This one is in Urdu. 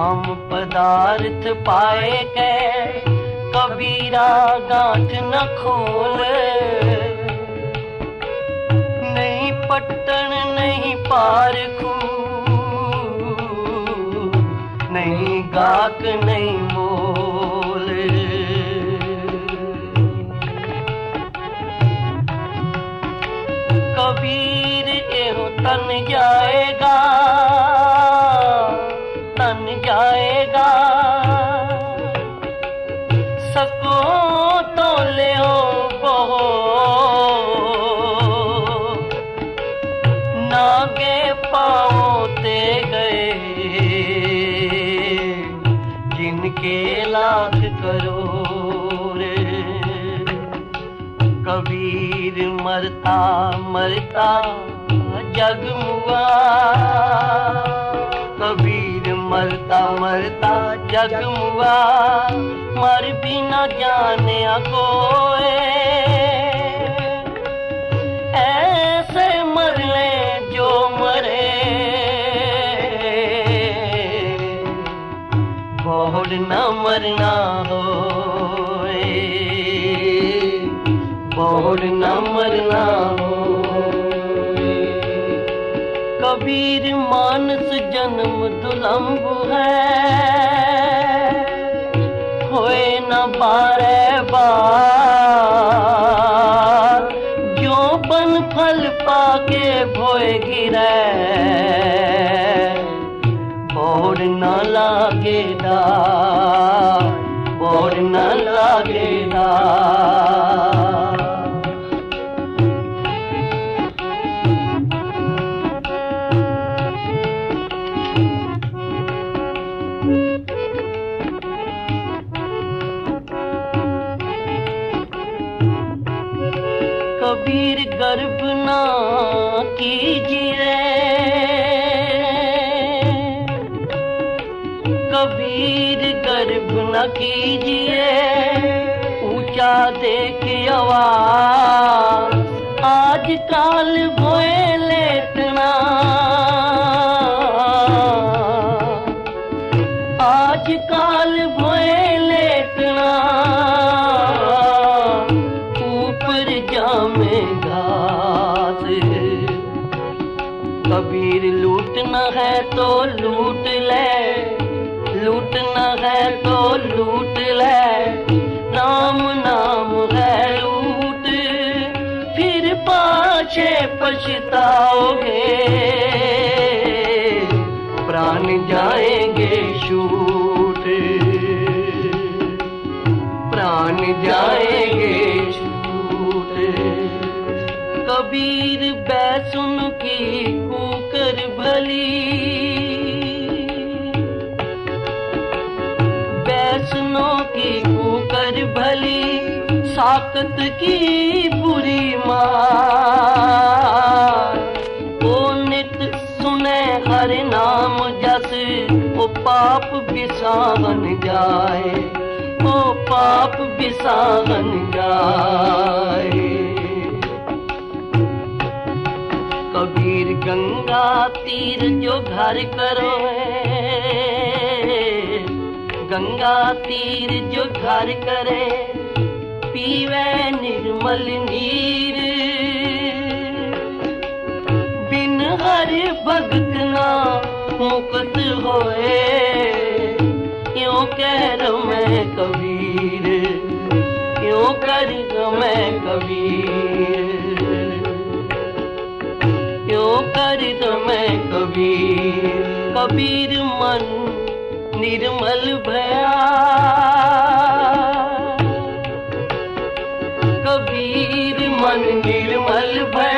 کام پدارت پائے گئے۔ کبیرا گانٹ نہ کھولے نہیں پٹن، نہیں پارکو نہیں گاک، نہیں بول کبیر یہ تن جائے گا۔ جائے گا۔ سکو تو لے بہو ناگے پاؤ تے گئے۔ جن کے لاکھ کرو رے کبیر مرتا مرتا جگ ہوا کبیر مرتا مرتا جگ ہوا، مر بھی نہ جانے کوئے۔ ایسے مر لیں جو مرے۔ بہت نہ مرنا مانس جنم دلمب ہے ہوئے نار با جو پن پھل پاکے ہوئے گرے اور نالا گا کبیر گرب نہ کیجیے۔ کبیر گرب نہ کیجیے۔ اونچا دیکھ آواز۔ آج کل بھولے تو لوٹ لے لوٹنا ہے تو لوٹ لے نام نام ہے لوٹ پھر پاچھے پچھتاؤ گے پران جائیں گے شوٹ پران جائیں گے شوٹ کبیر بیسن کی کوکر بھلی۔ بیسنوں کی کوکر بھلی، ساکت کی بری ماں وہ نت سنے ہر نام جس، وہ پاپ بسان جائے۔ وہ پاپ بسان جائے۔ گنگا تیر جو گھر کرو گنگا تیر جو گھر کرے، پیوے نرمل نیر۔ بن ہر بھگتنا مکت ہوئے، کیوں کہہ رو میں کب کبیر منل بیا کبیر منل بیا